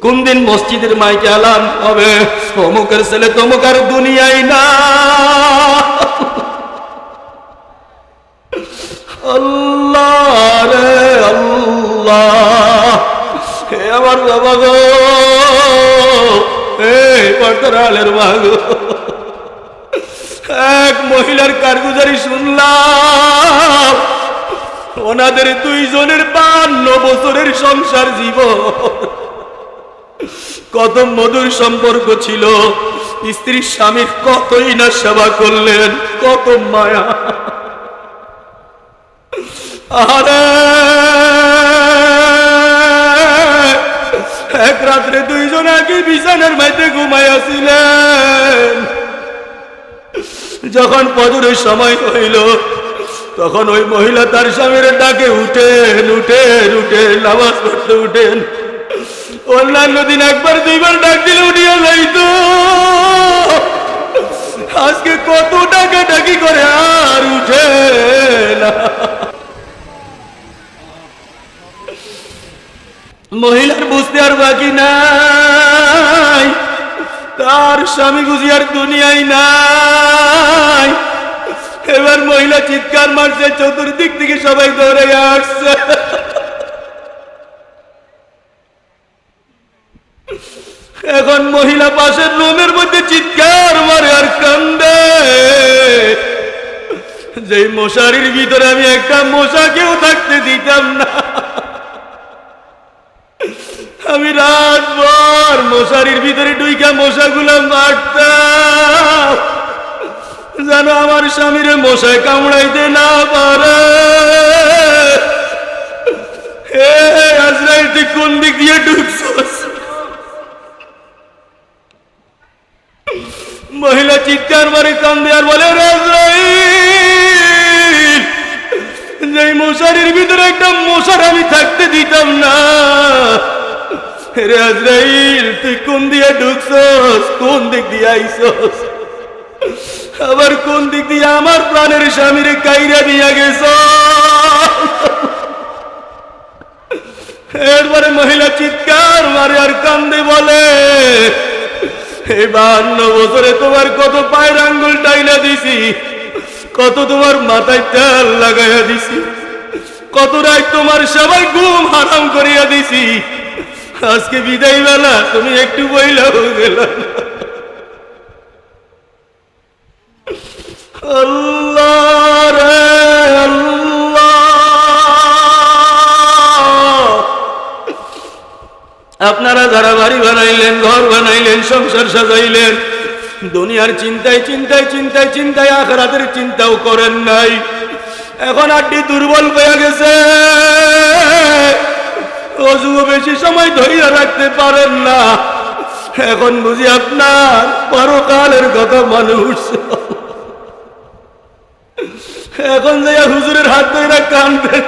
কোন দিন মসজিদের মাইকে আলাম হবে? অমুকের ছেলে তমুক আর দুনিয়ায় না। আল্লাহ রে আল্লাহ। আমার বাবা গো। হে পটরালের মাগো এক মহিলার কারগুজারি শুনলাম। ওনাদের দুইজনের বান্ন বছরের সংসার জীবন। কত মধুর সম্পর্ক ছিল। স্ত্রীর স্বামীর কতই না সেবা করলেন, কত মায়া। আরে! এক রাত্রে দুইজন আগে বিছানার মাইতে ঘুমাইয়াছিলেন যখন পদরের সময় হইল, তখন ওই মহিলা তার স্বামীর ডাকে উঠেন উঠেন উঠেন, নামাজ পড়তে উঠেন। অন্যান্য দিন একবার, দুইবার ডাক দিলে উঠিয়া যাইতো আজকে কত টাকা ডাকি করে আর উঠে না। মহিলার বুঝতে আর বাকি নাই। তার স্বামী বুঝি আর দুনিয়ায় নাই। এবার মহিলা চিৎকার মারছে, চতুর্দিক থেকে সবাই দৌড়ে আসছে। এখন মহিলা পাশের রুমের মধ্যে চিৎকার মারে আর কান্দে। যে মশারির ভিতরে আমি একটা মশাকেও থাকতে দিতাম না। আমি রাতভর মশারির ভিতরে ডুইকা মশাগুলো মারতাম, যেন আমার স্বামীর মশায় কামড়াইতে না পারে। কোন দিক দিয়ে ঢুকছস মহিলা চিৎকার মারে কান্দে আর বলে যে মশারির ভিতরে একটা মশার আমি থাকতে দিতাম না। তুই কোন কোন দিক দিয়ে কোন দিক দিয়ে আমার গেছ এরপরে মহিলা চিৎকার মারে আর কান্দে বলে এই বাহান্ন বছরে তোমার কত পায়ের আঙ্গুল টাইলা দিছি, কত তোমার মাথায় তেল লাগাইয়া দিছি, কত রাত তোমার সবাই ঘুম হারাম করিয়া দিছি। আজকে বিদায় বেলা, তুমি একটু বইলাও গেলা আল্লাহ! আপনারা যারা বাড়ি বানাইলেন, ঘর বানাইলেন, সংসার সাজাইলেন, দুনিয়ার চিন্তায় চিন্তায় চিন্তায় চিন্তায় আখরাতের চিন্তাও করেন নাই। এখন আড্ডি দুর্বল হয়ে গেছে। অজুও বেশি সময় ধৈর্য রাখতে পারেন না। এখন বুঝি আপনার পরকালের কথা মানুষ এখন যে হুজুরের হাত ধরে কানবেন।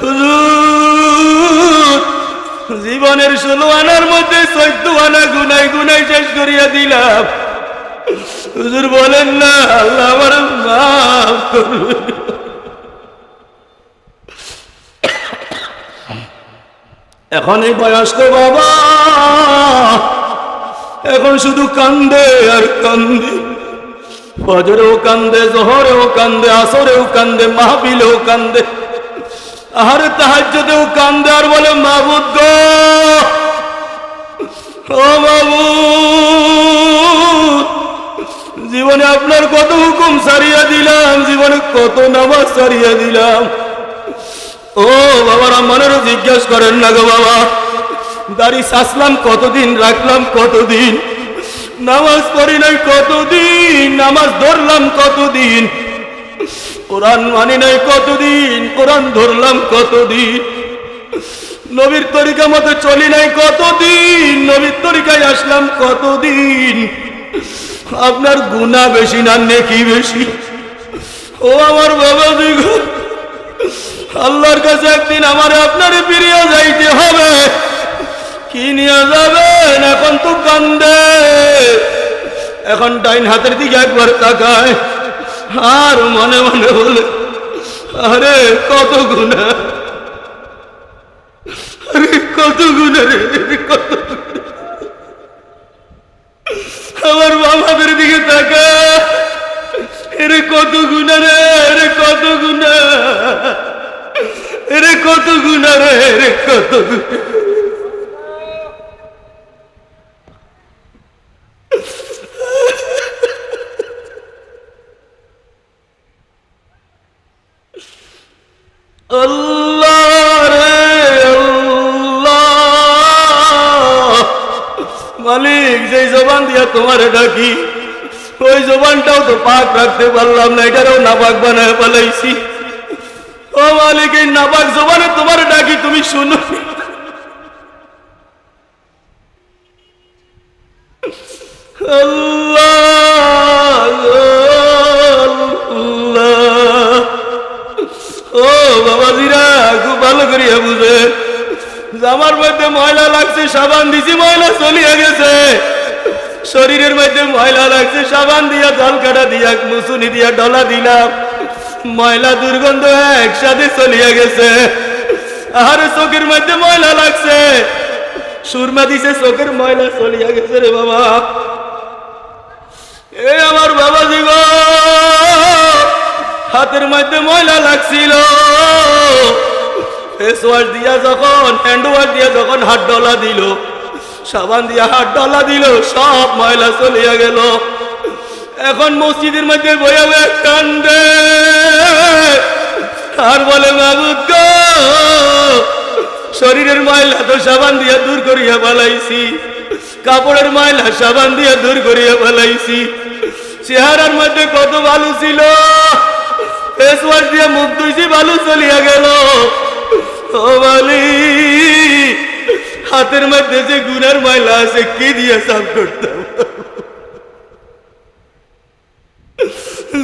হুজুর! জীবনের ষোলো আনার মধ্যে চোদ্দ আনা গুনাই গুনাই শেষ করিয়া দিলাম। হুজুর বলেন না, আল্লাহ আমার মাফ এখন এই বয়স্ক বাবা, এখন শুধু কান্দে আর কান্দে। ফজরেও কান্দে, জহরেও কান্দে, আসরেও কান্দে মাহবিলেও কান্দে। আর তাহাজ্যতেও কান্দে আর বলে, মাবুদ গো, ও জীবনে আপনার কত হুকুম সারিয়া দিলাম, জীবনে কত নামাজ সারিয়া দিলাম। ও বাবারা মনেরও জিজ্ঞেস করেন না গো বাবা, দাড়ি সাসলাম কতদিন, রাখলাম কতদিন, নামাজ পড়ি নাই কতদিন, নামাজ ধরলাম কতদিন কোরআন মানি নাই কতদিন? কোরআন ধরলাম কতদিন? নবীর তরিকা মতো চলি নাই কতদিন? নবীর তরিকায় আসলাম কতদিন? আপনার গুণা বেশি না নেকি বেশি? ও আমার বাবা দিঘ আল্লাহর কাছে একদিন আমার আপনারে ফিরিয়ে যাইতে হবে। কি নিয়ে যাবেন? এখন তো কান্দে। এখন ডাইন হাতের দিকে একবার তাকায়। আর মনে মনে বলে, আরে, কত গুণা। আরে, কত গুণা রে, কত আমার বাবাদের দিকে তাকা। এরে, কত গুণা রে, এরে, কত গুণা। এরে, কত গুণা রে, এরে, কত গুণা। পাক রাখতে পারলাম না, এটারও নাপাক বানায় পালাইছি ও মালিক, এই নাপাক জবানে তোমার ডাকি, তুমি শুনো। জামার মধ্যে ময়লা লাগছে, সাবান দিছি, ময়লা চলিয়া গেছে। শরীরের মধ্যে ময়লা লাগছে, সাবান দিয়া জল কাটা দিয়া, মুসুনি দিয়া ডলা দিলাম। ময়লা দুর্গন্ধ একসাথে চলিয়া গেছে। আর চোখের মধ্যে ময়লা লাগছে। সুরমা দিছে, চোখের ময়লা চলিয়া গেছে রে বাবা। এ আমার বাবা জীব হাতের মধ্যে ময়লা লাগছিল। ফেস ওয়াশ দিয়া যখন হ্যান্ড ওয়াশ দিয়া যখন হাত ডলা দিল সাবান দিয়া হাত ডলা দিল, সব ময়লা চলিয়া গেল। এখন মসজিদের মধ্যে বয়াবে কান্দে। আর বলে, মাবুদ গো, শরীরের ময়লা তো সাবান দিয়া দূর করিয়া পালাইছি কাপড়ের ময়লা সাবান দিয়া দূর করিয়া পালাইছি চেহারার মধ্যে কত ভালো ছিল। ফেস ওয়াশ দিয়ে মুখ ধুইছি ভালো চলিয়া গেল। ও বালি হাতের মধ্যে যে গুনার ময়লা আছে, কি দিয়ে সাফ করতাম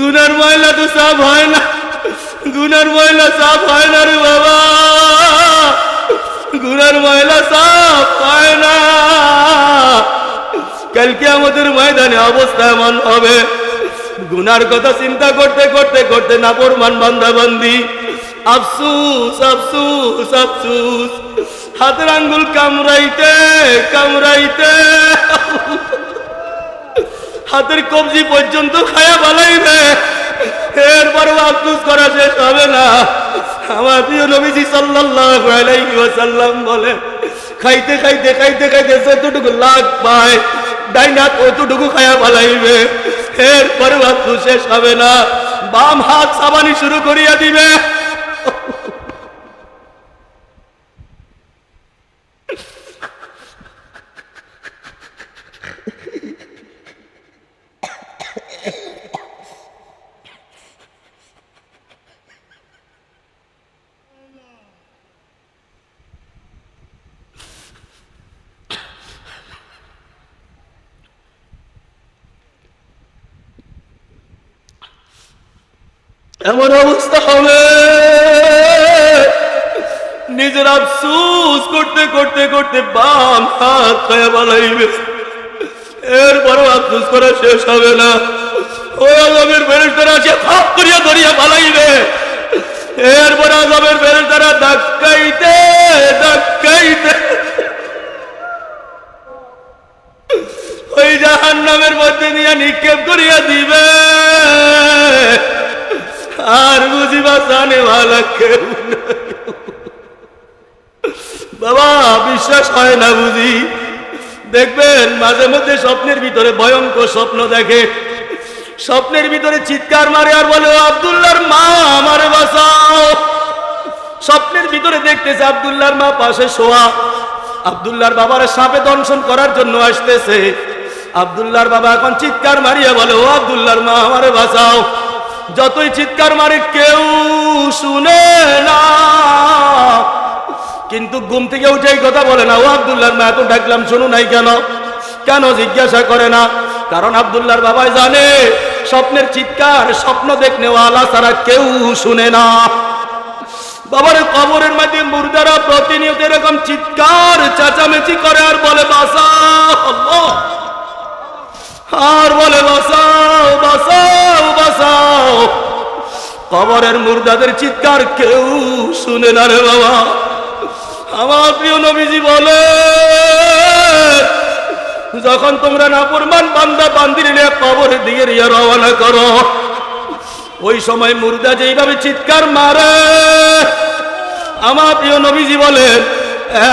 গুনার ময়লা তো সাফ হয় না। গুনার ময়লা সাফ হয় না রে বাবা। গুনার ময়লা সাফ হয় না। কালকে আমাদের ময়দানে অবস্থা এমন হবে। গুনার কথা চিন্তা করতে করতে করতে না পরমান বান্দা বান্দি আফসুস আফসুস আফসুস। হাতের আঙ্গুল কামড়াইতে কামড়াইতে। হাতের কবজি পর্যন্ত খায়া বালাইবে এরপর আফসুস করা শেষ হবে না। আমার প্রিয় নবীজি সাল্লাল্লাহু বলে, খাইতে খাইতে খাইতে খাইতে যতটুকু লাগ পায় ডাইনাত অতটুকু খায়া বালাইবে এরপর আফসুস শেষ হবে না। বাম হাত সাবানি শুরু করিয়া দিবে। এমন অবস্থা হবে। নিজের আফসুস করতে করতে করতে বাম হাত খায়া বালাইবে। এরপরও আফসুস করা শেষ হবে না। বেরেস্তারা সে করিয়া ধরিয়া এরপর ওই মধ্যে নিয়ে নিক্ষেপ করিয়া দিবে। আর বুঝিবা জানে ভালো বাবা, বিশ্বাস হয় না বুঝি। দেখবেন, মাঝে মধ্যে স্বপ্নের ভিতরে ভয়ঙ্কর স্বপ্ন দেখে। স্বপ্নের ভিতরে চিৎকার মারে আর বলে, ও আবদুল্লাহর মা, আমারে বাঁচাও। স্বপ্নের ভিতরে দেখতেছে আবদুল্লাহর মা পাশে শোয়া। আবদুল্লাহর বাবার সাপে দংশন করার জন্য আসতেছে। আবদুল্লাহর বাবা এখন চিৎকার মারিয়া বলে, ও আবদুল্লাহর মা, আমারে বাঁচাও। যতই চিৎকার মারে, কেউ শুনে না। কিন্তু ঘুম থেকে উঠেই কথা বলে না, ও আবদুল্লাহর মা, এত ডাকলাম শুনু নাই কেন? কেন জিজ্ঞাসা করে না? কারণ আবদুল্লাহর বাবাই জানে, স্বপ্নের চিৎকার, স্বপ্ন দেখনেওয়ালা ছাড়া কেউ শুনে না। বাবার কবরের মধ্যে মুর্দারা প্রতিনিয়ত এরকম চিৎকার, চেঁচামেচি করে আর বলে বাসা আর বলে বাসাও বাসাও কবরের মুর্দাদের চিৎকার কেউ শুনে না রে বাবা। আমার প্রিয় নবীজি বলে, যখন তোমরা নাফরমান বান্দা বান্দির নিয়ে কবরের দিকে রিয়া রওনা করো, ওই সময় মুর্দা যেইভাবে চিৎকার মারে, আমার প্রিয় নবীজি বলেন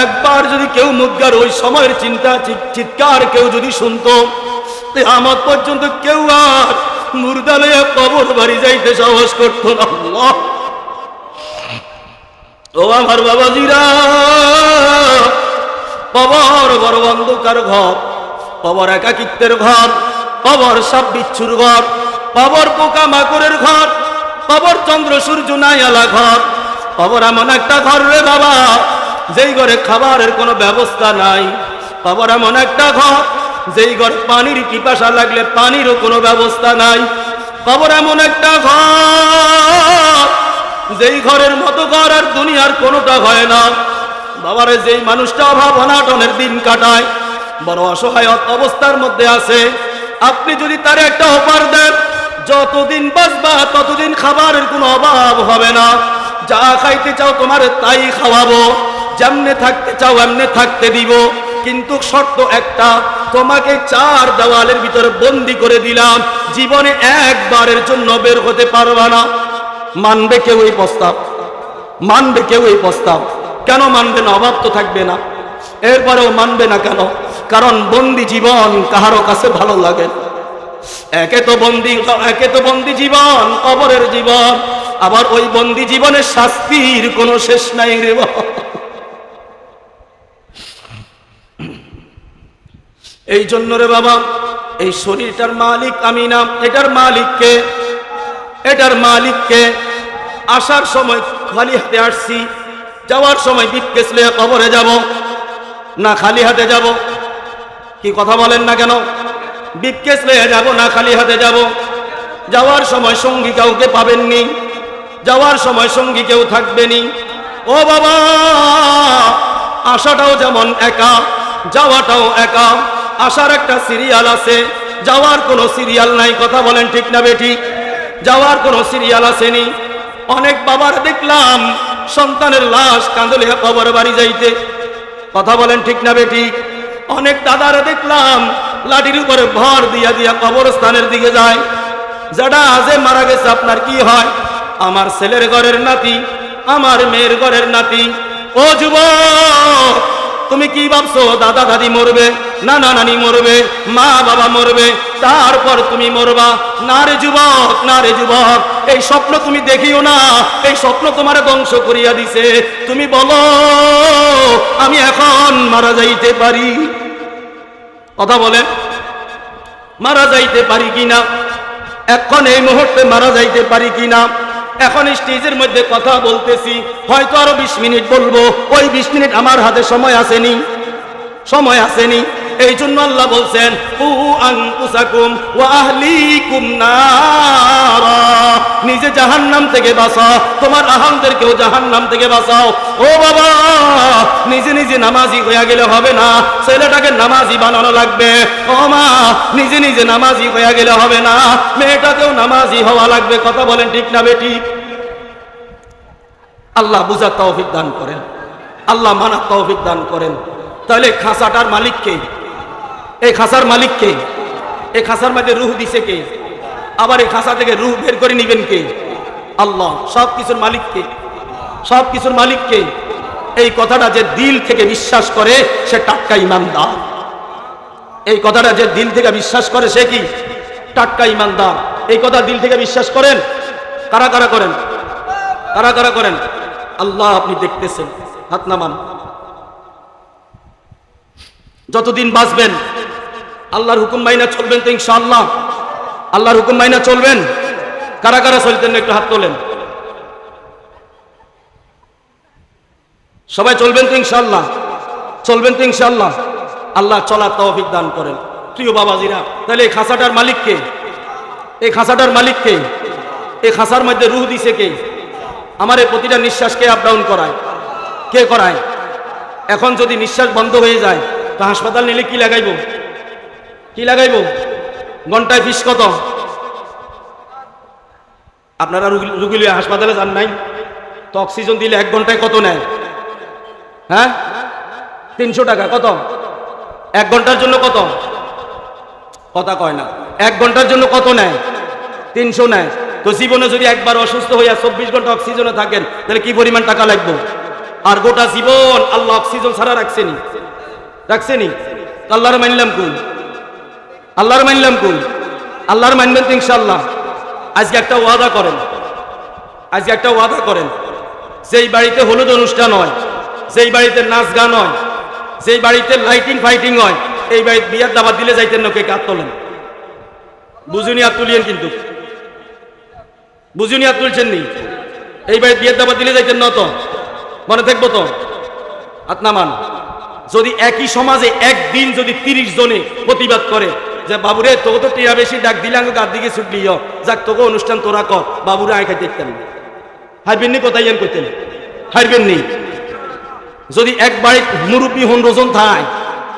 একবার যদি কেউ মুদ্গার ওই সময়ের চিন্তা চিৎকার কেউ যদি শুনতো আমার পর্যন্ত কেউ আর মুর্দালয়ে কবর বাড়ি যাইতে সাহস করতো না। ও আমার বাবাজিরা কবর বড় অন্ধকার ঘর কবর একাকিত্বের ঘর কবর সাপ বিচ্ছুর ঘর কবর পোকা মাকড়ের ঘর কবর চন্দ্র সূর্য নাইয়ালা ঘর কবর এমন একটা ঘর রে বাবা, যেই ঘরে খাবারের কোনো ব্যবস্থা নাই। কবর এমন একটা ঘর যেই ঘরে পানির পিপাসা লাগলে পানিরও কোনো ব্যবস্থা নাই। কবর এমন একটা ঘর, যেই ঘরের মতো ঘর আর দুনিয়ার কোনোটা হয় না। বাবারে, যেই মানুষটা অভাব অনাটনের দিন কাটায়, বড় অসহায় অবস্থার মধ্যে আছে। আপনি যদি তার একটা অফার দেন, যতদিন বাঁচবা ততদিন খাবারের কোনো অভাব হবে না। যা খাইতে চাও তোমার তাই খাওয়াবো, যেমনে থাকতে চাও এমনে থাকতে দিব। কিন্তু শর্ত একটা, তোমাকে চার দেওয়ালের ভিতরে বন্দি করে দিলাম, জীবনে একবারের জন্য বের হতে পারবা না। মানবে কেউ এই প্রস্তাব? মানবে কেউ এই প্রস্তাব? কেন মানবে না? অভাব তো থাকবে না। এরপরেও মানবে না কেন? কারণ বন্দি জীবন কাহারও কাছে ভালো লাগে একে তো বন্দি, একে তো বন্দি জীবন, কবরের জীবন। আবার ওই বন্দি জীবনের শাস্তির কোনো শেষ নাই রে এই জন্য রে বাবা, এই শরীরটার মালিক আমি না। এটার মালিককে এটার মালিককে আসার সময় খালি হাতে আসছি, যাওয়ার সময় বিটকেস লিয়ে কবরে যাব, না খালি হাতে যাব। কি কথা বলেন না কেন? বিটকেস লিয়ে যাব, না খালি হাতে যাব। যাওয়ার সময় সঙ্গী কাউকে পাবেননি, যাওয়ার সময় সঙ্গী কেউ থাকবেনি। ও বাবা আসাটাও যেমন একা, যাওয়াটাও একা। আসার একটা সিরিয়াল আছে। যাওয়ার কোনো সিরিয়াল নাই, কথা বলেন ঠিক না বেঠিক যাওয়ার কোনো সিরিয়াল আসেনি। অনেক বাবার দেখলাম সন্তানের লাশ কাঁদলে কবর বাড়ি যাইতে। কথা বলেন ঠিক না বেঠিক অনেক দাদার দেখলাম লাঠির উপরে ভর দিয়া দিয়া কবরস্থানের দিকে যায়। যারা আজে মারা গেছে, আপনার কি হয়? আমার ছেলের ঘরের নাতি, আমার মেয়ের ঘরের নাতি। ও যুব তুমি কি ভাবছ, দাদা দাদি মরবে? নানা নানি মরবে, মা বাবা মরবে, তারপর তুমি মরবা। না রে যুবক না রে যুবক, এই স্বপ্ন তুমি দেখিও না, এই স্বপ্ন তোমার ধ্বংস করিয়া দিছে। তুমি বলো, আমি এখন মারা যাইতে পারি? কথা বলেন, মারা যাইতে পারি কিনা? এখন এই মুহূর্তে মারা যাইতে পারি কিনা? এখন স্টেজের মধ্যে কথা বলতেছি, হয়তো আরও বিশ মিনিট বলব। ওই বিশ মিনিট আমার হাতে সময় আসেনি সময় আসেনি। এই জন্য আল্লাহ বলছেন ওয়া আহলিকুম নারা। নিজে জাহান্নাম থেকে বাঁচাও, তোমার আহালদেরকেও জাহান্নাম থেকে বাঁচাও। ও বাবা, নিজে নিজে নামাজি হয়ে গেলে হবে না, ছেলেটাকে নামাজি বানানো লাগবে। ও মা, নিজে নিজে নামাজি হয়ে গেলে হবে না, মেয়েটাকেও নামাজি হওয়া লাগবে। কথা বলেন ঠিক না বেটি? আল্লাহ বুঝার তৌফিক দান করেন। আল্লাহ মানার তৌফিক দান করেন। তাহলে খাসাটার মালিক কে? এই খাসার মালিক কে? এই খাসার মধ্যে রুহ দিছে কে? আবার এই খাসা থেকে রুহ বের করে নিবেন কে? আল্লাহ, সব কিছুর মালিক কে? সব কিছুর মালিক কে? এই কথাটা যে দিল থেকে বিশ্বাস করে, সে টাটকা ইমানদার। এই কথাটা যে দিল থেকে বিশ্বাস করে, সে কি? টাটকা ইমানদার। এই কথা দিল থেকে বিশ্বাস করেন? কারা কারা করেন? কারা কারা করেন? আল্লাহ আপনি দেখতেছেন। হাত নামান। যতদিন বাঁচবেন আল্লাহর হুকুম মাইনা চলবেন তো ইনশাআল্লাহ। আল্লাহর হুকুম মাইনা চলবেন। কারা কারা চলতেন একটু হাত তোলেন। সবাই চলবেন তো ইনশাআল্লাহ। চলবেন তো ইনশাআল্লাহ। আল্লাহ চলার তৌফিক দান করেন। প্রিয় বাবাজিরা, তাহলে এই খাসাটার মালিক কে? এই খাসাটার মালিক কে? এই খাসার মধ্যে রুহ দিছে কে? আমার এই প্রতিটা নিঃশ্বাসকে আপ ডাউন করায়? কে করায়? এখন যদি নিঃশ্বাস বন্ধ হয়ে যায়, তো হাসপাতাল নিলে কি লাগাইব? কি লাগাইব? ঘন্টায় ফিস কত? আপনারা রুগী- লিয়ে হাসপাতালে যান নাই? তো অক্সিজেন দিলে এক ঘন্টায় কত নেয়? হ্যাঁ? তিনশো টাকা, কত? এক ঘণ্টার জন্য কত? কথা কয় না। এক ঘণ্টার জন্য কত নেয়? তিনশো নেয়। তো জীবনে যদি একবার অসুস্থ হইয়া চব্বিশ ঘণ্টা অক্সিজেনে থাকেন, তাহলে কি পরিমাণ টাকা লাগবে? আর গোটা জীবন আল্লাহ অক্সিজেন ছাড়া রাখছেনি। রাখছেনি? আল্লাহর মানলাম কই? আল্লাহর মানলাম কই? আল্লাহর মানবেন তো ইনশাল্লাহ আজকে একটা ওয়াদা করেন। আজকে একটা ওয়াদা করেন। যেই বাড়িতে হলুদ অনুষ্ঠান হয়, যেই বাড়িতে নাচ গান হয়, যেই বাড়িতে লাইটিং ফাইটিং হয়, এই বাড়িতে বিয়ার দাবাত দিলে যাইতেন না কে কাত তোলেন? বুঝুনি আর তুলিয়েন কিন্তু। বুঝুনি আর তুলছেন নি? এই বাড়িতে বিয়ের দাবাত দিলে যাইতেন না তো? মনে থাকব তো? আত্মামান যদি একই সমাজে একদিন যদি তিরিশ জনে প্রতিবাদ করে যে বাবুরে, তোকে তো টিয়া বেশি ডাক দিলাম গার দিকে ছুটলি যাক, তোকে অনুষ্ঠান তোরা কর, বাবুরে আয় খাইতে দেখতেন হারবেন নি কোথায় ইয়ান হারবেন নি যদি এক বাড়ি মুরুবি হন রোজন থায়,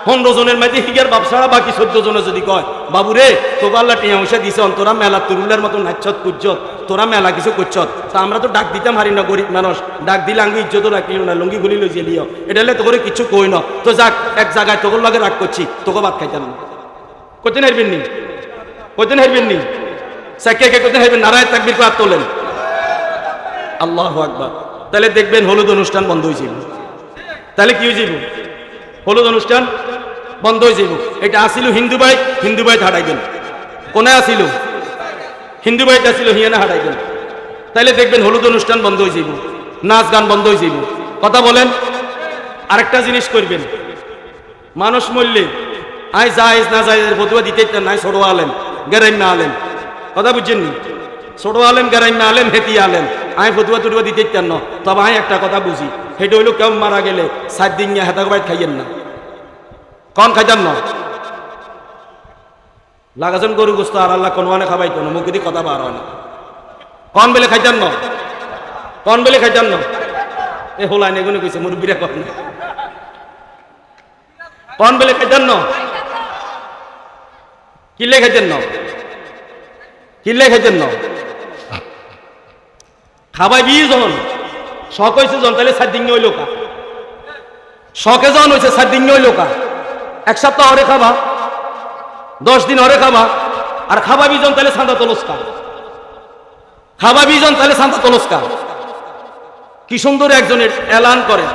হন রোজনের মাঝে হিগার বাপসারা বাকি চোদ্দ জনে যদি কয়, বাবুরে, তোকে আল্লাহ টিয়া পয়সা দিছে তোরা মেলা তুরুলের মতো নাচত কুজ্জত তোরা মেলা কিছু করছত তা আমরা তো ডাক দিতাম হারি না, গরিব মানুষ। ডাক দিলে আঙ্গি ইজ্জত রাখলিও না, লুঙ্গি গুলি লইয়ে লিও এটা তোকে কিছু কই না। তো যাক, এক জায়গায় তোকে লাগে রাগ করছি, তোকে ভাত খাইতাম না করতে হারবেন নি? করতে হারবেন নি? সাকিয়া কে হারবেন নারায় তাকবির করে হাত তোলেন। আল্লাহ আকবার। তাহলে দেখবেন হলুদ অনুষ্ঠান বন্ধ হয়ে যাবে তাহলে কি হয়ে যাইব? হলুদ অনুষ্ঠান বন্ধ হয়ে যাইব। এটা আসিল হিন্দু বাই হিন্দু বাই হাঁটাইবেন কোনে আসিল? হিন্দু বাড়িতে আসিল, হিয়ানা হাঁটাইবেন তাহলে দেখবেন হলুদ অনুষ্ঠান বন্ধ হয়ে যাইব। নাচ গান বন্ধ হয়ে যাইব। কথা বলেন, আরেকটা জিনিস করবেন। মানুষ মরলে আই যাইজ না যাইজ ফতুয়া দিতে নাই, ছোট আলেন গেরাইম না আলেন কথা বুঝছেন নি? ছোট আলেন গেরাইম না আলেন হেতি আলেন আই ফতুয়া টুটুয়া দিতে ইচ্ছেন না তবে আমি একটা কথা বুঝি সেটা হইল কেউ মারা গেলে সাত দিন নিয়ে হেতা বাইট খাইয়েন না। কন খাইতেন না। লাগাছেন গরু গোস্ত আর আল্লাহ কোন মানে খাবাইতো না, মুখ কথা বার হয় না। কন বেলে খাইতেন না। কন বেলে খাইতেন না। এ হোলাইন এগুলো কইছে, মুরব্বীরা কন কন বেলে খাইতেন না। কিলে খাইতেন না কিলে খাইতেন না খাবাই বি যখন শখ হয়েছে যখন তাহলে সাত দিন হইল কা? শখে যখন হয়েছে সাত দিন কা? এক সপ্তাহ হরে খাবা। দশ দিন হরে খাবা। আর খাবা বিজন তাহলে সান্দা তলস্কা খাবা বিজন তাহলে সান্দা তলস্কা কি? সুন্দর একজনের এলান করে।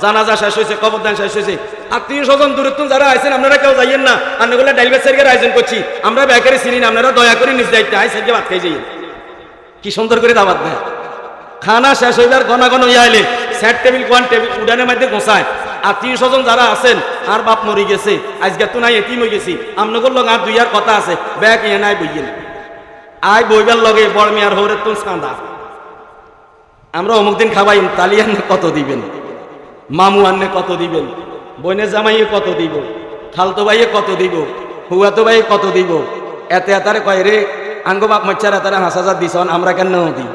জানাজা শেষ হয়েছে কবরদান শেষ হয়েছে আত্মীয় স্বজন দূরত্ব যারা আছেন, আপনারা কেউ যাইয়েন না। আপনাগুলো ডাইভার সাইকের আয়োজন করছি। আমরা বেকারে চিনি না, আপনারা দয়া করে নিজ দায়িত্বে আয় সাইকে ভাত খাই যাইয়েন। কি সুন্দর করে দাবাত দেয়। খানা শেষ হইবার ঘন ঘন ইয়াইলে সেট টেবিল, কোয়ান টেবিল উডানের মধ্যে গোসায় আত্মীয় স্বজন যারা আছেন, আর বাপ মরি গেছে, আজকে তো নাই এটিম হয়ে গেছি। আপনাদের লগ আর দুইয়ার কথা আছে, ব্যাগ ইয়ে নাই বইয়েন। আয় বইবার লগে বড় মেয়ার হরে তুন সাঁদা। আমরা অমুক দিন খাবাই তালিয়ান কত দিবেন? মামু আন্নে কত দিবেন? বইনে জামাইয়ে কত দিব? খালতো ভাইয়ে কত দিব? হুয়াতো ভাইয়ে কত দিব? এতে এতারে কয় রে, আঙ্গ বাপ মচ্চার এতারে হাসা হাজার দিছন, আমরা কেন দিই?